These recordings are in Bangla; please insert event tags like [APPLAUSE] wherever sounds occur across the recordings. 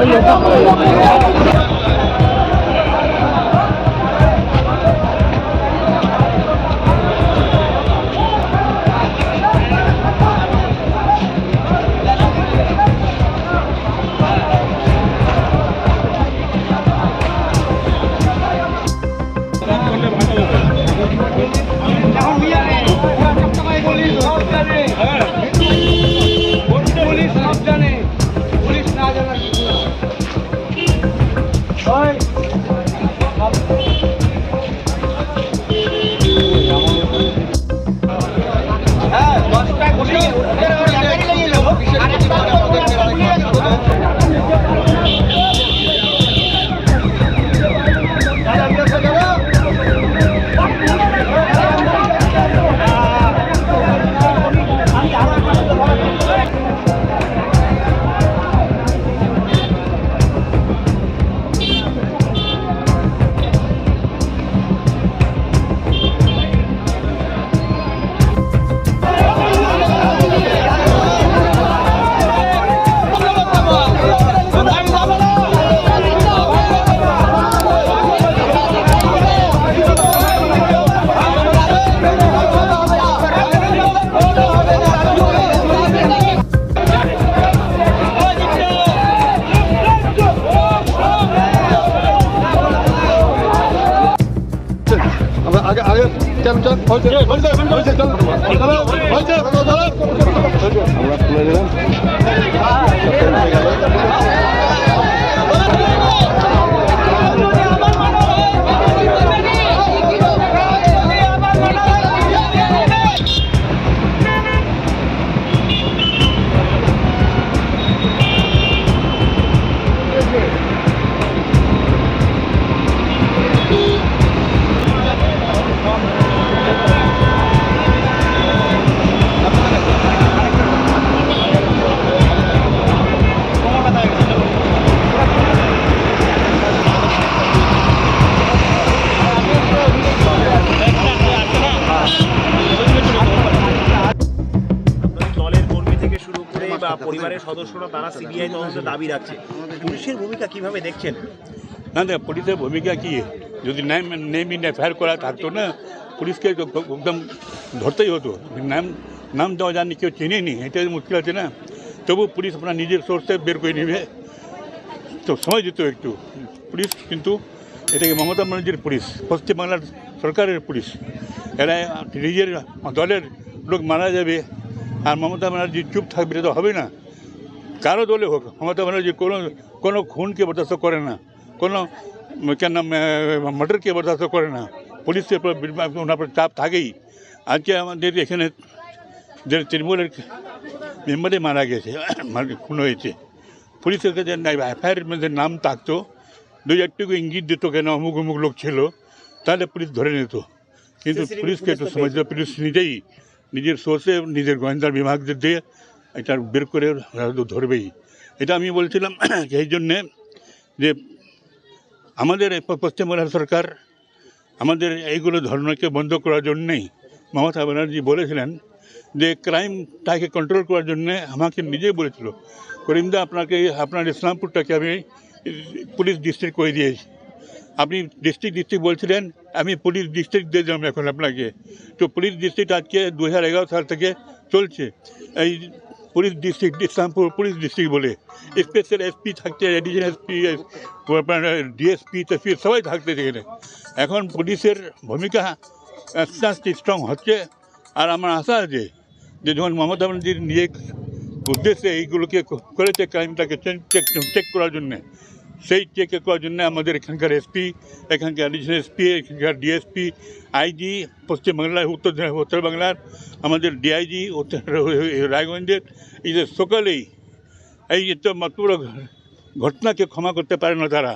পুলিশ আমরা খুলে দিলাম পরিবারের সদস্যরা তারা সিবিআই তদন্তের দাবি রাখছে। পুলিশের ভূমিকা কীভাবে দেখছেন? না না, পুলিশের ভূমিকা কি? যদি নাম নেম ইন এফআইআর করা থাকতো না, পুলিশকে একদম ধরতেই হতো। নাম নাম দেওয়া জানি কেউ চেনেনি, এটাই মুশকিল আছে না? তবু পুলিশ আপনার নিজের সোর্সে বের করে নেবে। তো সময় দিত একটু। পুলিশ কিন্তু এটাকে মমতা ব্যানার্জির পুলিশ, পশ্চিমবাংলার সরকারের পুলিশ। এরা নিজের দলের লোক মারা যাবে। আর মমতা ব্যানার্জি চুপ থাকবে তো হবে না। কারও দলে হোক মমতা ব্যানার্জি কোনো কোনো খুনকে বরদাস্ত করে না। কোনো কেন মার্ডারকে বরদাস্ত করে না। পুলিশের উপর ওনার উপর চাপ থাকেই। আজকে আমাদের এখানে যে তৃণমূলের মেম্বারে মারা গেছে [COUGHS] খুন হয়েছে। পুলিশের কাছে এফআইআর মধ্যে নাম থাকতো। দুই একটুকু ইঙ্গিত দিত কেন অমুক অমুক লোক ছিল তাহলে পুলিশ ধরে নিত। কিন্তু পুলিশকে একটু সময় পুলিশ নিজেই নিজের সোর্সে নিজের গোয়েন্দার বিভাগদের দিয়ে এটা বের করে ধরবেই। এটা আমি বলছিলাম [CLEARS THROAT] এই জন্যে যে আমাদের এই পশ্চিমবঙ্গের সরকার আমাদের এইগুলো ধর্মকে বন্ধ করার জন্যেই মমতা ব্যানার্জি বলেছিলেন যে ক্রাইমটাকে কন্ট্রোল করার জন্যে আমাকে নিজেই বলেছিল। করিমদা, আপনাকে, আপনার ইসলামপুরটাকে আমি পুলিশ ডিস্ট্রিক্ট করে দিয়েছি। আপনি ডিস্ট্রিক্ট ডিস্ট্রিক্ট বলছিলেন, আমি পুলিশ ডিস্ট্রিক্ট দিয়ে দিলাম এখন আপনাকে। তো পুলিশ ডিস্ট্রিক্ট আজকে দু হাজার এগারো সাল থেকে চলছে। এই police district Islampur police district বলে। স্পেশাল এসপি থাকছে এডিশন এসপি আপনার ডিএসপি টেসপি সবাই থাকতে সেখানে। এখন পুলিশের ভূমিকা আস্তে আস্তে স্ট্রং হচ্ছে। আর আমার আশা আছে যে যখন মমতা ব্যানার্জির নিজের উদ্দেশ্যে এইগুলোকে করেছে ক্রাইমটাকে চেক চেক করার জন্যে সেই চেক করার জন্য আমাদের এখানকার এসপি এখানকার অ্যাডিশনাল এসপি এখানকার ডিএসপি আইজি পশ্চিমবাংলার উত্তর উত্তর বাংলার, আমাদের ডিআইজি উত্তর রায়গঞ্জের, এই যে সকলেই, এই তো পুরো ঘটনাকে ক্ষমা করতে পারে না তারা।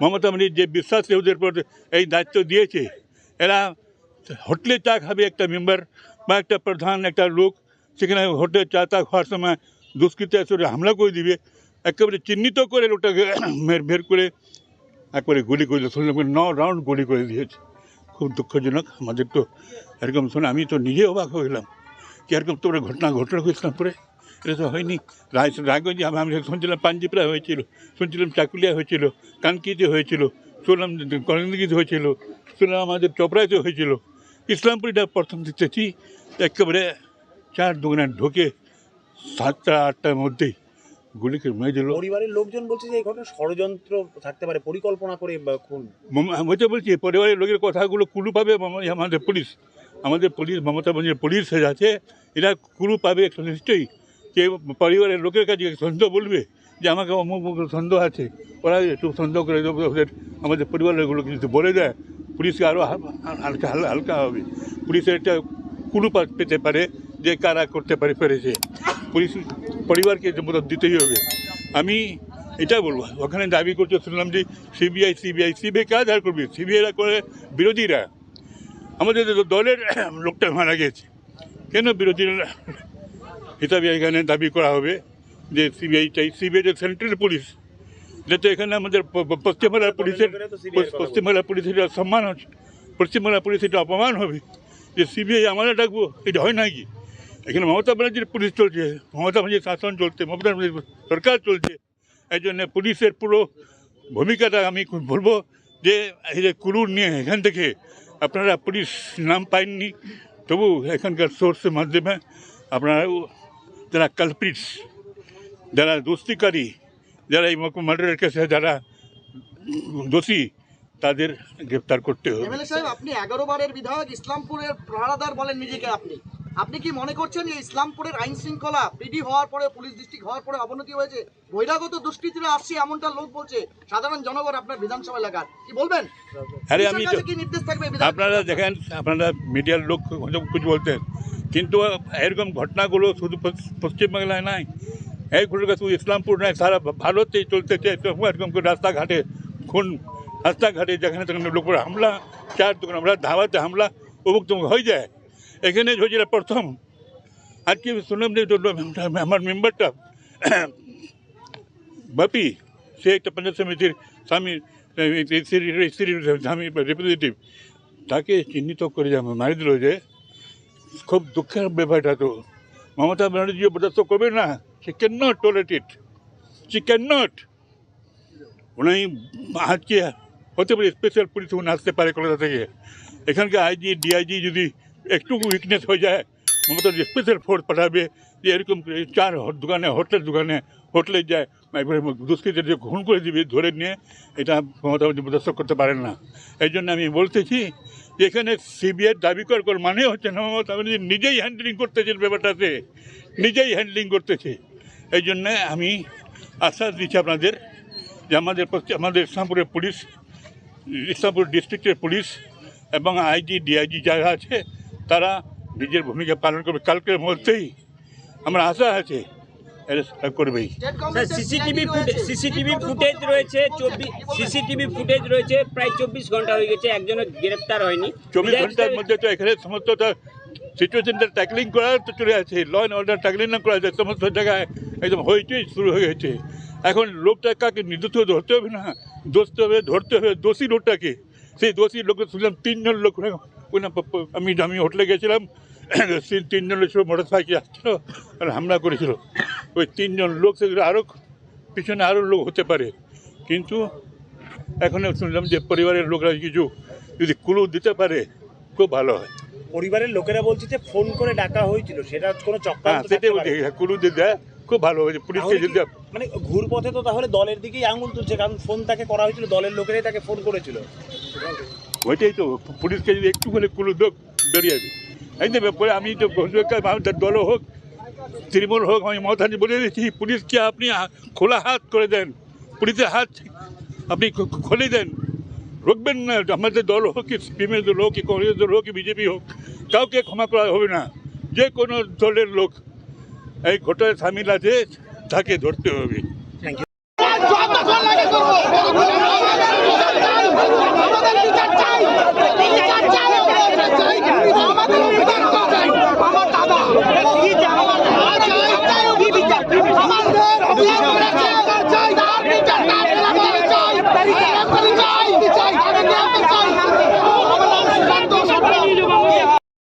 মমতা ব্যানার্জির যে বিশ্বাস ওদের উপর এই দায়িত্ব দিয়েছে, এরা হোটেলে চা খাবে একটা মেম্বার বা একটা প্রধান, একটা লোক, সেখানে হোটেলে চা টা খাওয়ার সময় দুষ্কৃতি হামলা করে দিবে। একেবারে চিহ্নিত করে ওটাকে [CLEARS THROAT] মের, বের করে একবারে গুলি করে শুনলাম ন রাউন্ড গুলি করে দিয়েছে। খুব দুঃখজনক, আমাদের তো এরকম শুনে, আমি তো নিজে অবাক গেলাম কি এরকম তো ঘটনা ঘটনা ইসলামপুরে এটা তো হয়নি। রায়, রায়গঞ্জে আমি আমি শুনছিলাম পাঞ্জিপরা হয়েছিল, শুনছিলাম চাকুলিয়া হয়েছিল, কানকিতে হয়েছিল, শুনলাম করঙ্গিতে হয়েছিল, শুনলাম আমাদের চপড়াইতে হয়েছিল। ইসলামপুরিটা প্রথম দেখতেছি, একেবারে চার দোকানে ঢোকে সাতটা, আটটার মধ্যেই গুলি করে মেরে পরিবারের লোকজন বলছে যে এই ঘটনা ষড়যন্ত্র থাকতে পারে পরিকল্পনা করে খুন। মম- বলছি পরিবারের লোকের কথাগুলো কুলু পাবে? আমাদের পুলিশ। আমাদের পুলিশ মমতা বন্দ্যোপাধ্যায় পুলিশ আছে এরা কুলু পাবে একটা নিশ্চয়ই। যে পরিবারের লোকের কাছে সন্দেহ বলবে যে আমাকে অমুক সন্দেহ আছে ওরা একটু সন্দেহ করে আমাদের পরিবারের লোক যদি বলে দেয়। পুলিশকে আরও হালকা হাল- হালকা হবে। পুলিশের একটা কুলু পেতে পারে যে কারা করতে পারে পেরেছে। পুলিশ পরিবারকে মদত দিতেই হবে। আমি এটা বলব। ওখানে দাবি করতে শুনলাম যে সিবিআই সিবিআই সিবিআই কাজ আর করবে? সিবিআইরা করে বিরোধীরা। আমাদের দলের লোকটা মারা গেছে কেন বিরোধীরা হিসাবে এখানে দাবি করা হবে যে সিবিআই চাই? CBI central police. যাতে এখানে আমাদের পশ্চিমবাংলার পুলিশের পশ্চিমবাংলার পুলিশের সম্মান হচ্ছে। পশ্চিমবাংলার পুলিশের অপমান হবে, যে সিবিআই আমরা ডাকবো, এটা হয় নাকি এখানে মমতা ব্যানার্জির পুলিশ চলছে, মমতা ব্যানার্জির শাসন চলছে, মমতা ব্যানার্জির সরকার চলছে। এই জন্য পুলিশের পুরো ভূমিকাটা আমি বলব যে, এই যে কুলুর নিয়ে এখান থেকে আপনারা পুলিশ নাম পাইননি, তবু এখানকার সোর্সের মাধ্যমে আপনারা যারা কালপ্রিটস যারা দোস্তিকারী যারা এই মার্ডারের কেসে যারা দোষী, তাদের গ্রেপ্তার করতে হবে। আপনি এগারো বারের বিধায়ক, ইসলামপুরের পাহারাদার বলেন নিজেকে আপনি। আপনি কি মনে করছেন যে ইসলামপুরের আইন শৃঙ্খলা পিডি হওয়ার পরে পুলিশ ডিস্ট্রিক্ট হওয়ার পরে অবনতি হয়েছে? বহিরাগত দুষ্কৃতীরা আসছে এমনটা লোক বলছে। সাধারণ জনগণ আপনার বিধানসভা এলাকার। কি বলবেন? আরে আমি কি নির্দেশ থাকবে আপনারা দেখেন আপনারা মিডিয়ার লোক কিছু বলতেন কিন্তু এরকম ঘটনাগুলো শুধু পশ্চিমবাংলায় নাই। এইগুলো শুধু ইসলামপুর নয় সারা ভারতে চলতেছে এরকম রাস্তাঘাটে খুন রাস্তাঘাটে যেখানে সেখানে লোকের হামলা চার দোকান আমরা ধাবাতে হামলা অমুক তমুক হয়ে যায়। এখানে হয়েছিল প্রথম। আজকে শুনলাম যে আমার মেম্বারটা, বাপি, সে একটা পঞ্চায়েত সমিতির স্বামী স্বামী রিপ্রেজেন্টেটিভ তাকে চিহ্নিত করে মারি দিল যে, খুব দুঃখের ব্যাপারটা তো। মমতা ব্যানার্জি বরদাস্ত করবে না। সে can not tolerate it she can not উনি আজকে হতে পারে স্পেশাল পুলিশ উনি আসতে পারে কলকাতা থেকে। এখানকার আইজি ডিআইজি যদি একটু উইকনেস হয়ে যায়। মমতা স্পেশাল ফোর্স পাঠাবে, যে এরকম চার দোকানে হোটেল দোকানে হোটেলে যায়। একবারে যে খুন করে দিবে, ধরে নিয়ে এটা মমতা বরদাস্ত করতে পারেন না। এই জন্য আমি বলতেছি যে এখানে সিবিআই দাবি করার মানে হচ্ছে না, মমতা ব্যানার্জি নিজেই হ্যান্ডলিং করতেছে ব্যাপারটাতে। নিজেই হ্যান্ডলিং করতেছে। এই জন্যে আমি আশ্বাস দিচ্ছি আপনাদের যে আমাদের আমাদের ইসলামপুরের পুলিশ, ইসলামপুর ডিস্ট্রিক্টের পুলিশ এবং আইজি ডিআইজি যারা আছে তারা নিজের ভূমিকা পালন করবে। কালকের মধ্যেই আমার আশা আছে করবেই। সিসিটিভি। সিসিটিভি ফুটেজ রয়েছে চব্বিশ? সিসিটিভি ফুটেজ রয়েছে প্রায় চব্বিশ ঘণ্টা হয়ে গেছে একজনের গ্রেপ্তার হয়নি। চব্বিশ ঘণ্টার মধ্যে তো এখানে সমস্ত সিচুয়েশনটা ট্যাকলিং করা তো চলে আছে ল অ্যান্ড অর্ডার ট্যাকলিং না করা যায় সমস্ত জায়গায় একদম হইচই শুরু হয়ে গেছে। এখন লোকটা কাকে নির্দোষ ধরতে হবে না? দোষতে হবে ধরতে হবে দোষী লোকটাকে। সেই দোষী লোককে শুনলাম তিনজন লোক ওনা আমি আমি হোটেলে গেছিলাম [CLEARS THROAT] তিনজন লোক ছিল মোটর সাইকেল আসছিল আর হামলা করেছিল। ওই তিনজন লোক সেগুলো আরও পিছনে আরও লোক হতে পারে। কিন্তু এখনও শুনলাম যে পরিবারের লোকরা কিছু যদি কুলু দিতে পারে খুব ভালো হয়। পরিবারের লোকেরা বলছে যে ফোন করে ডাকা হয়েছিল সেটা কোনো চক্রান্ত সেটাই পারে। কুলু দিয়ে দেয় খুব ভালো হয়েছে পুলিশকে যদি মানে ঘুরপথে তো তাহলে দলের দিকেই আঙুল তুলছে কারণ ফোন তাকে করা হয়েছিল দলের লোকেরাই তাকে ফোন করেছিল। ওইটাই তো, পুলিশকে যদি একটু করে কুলু দোক বেরিয়ে যাবে যে পরে আমি তো আমাদের দল হোক, তৃণমূল হোক, আমি মমতাজি বলে দিয়েছি পুলিশকে আপনি খোলা হাত করে দেন, পুলিশের হাত আপনি খুলে দেন। রুখবেন না, আমাদের দল হোক কি সিপিএমের দল হোক, কি কংগ্রেস দল হোক, কি বিজেপি হোক, কাউকে ক্ষমা করা হবে না। যে কোনো দলের লোক, এই ঘটনায় সামিল আছে, তাকে ধরতে হবে।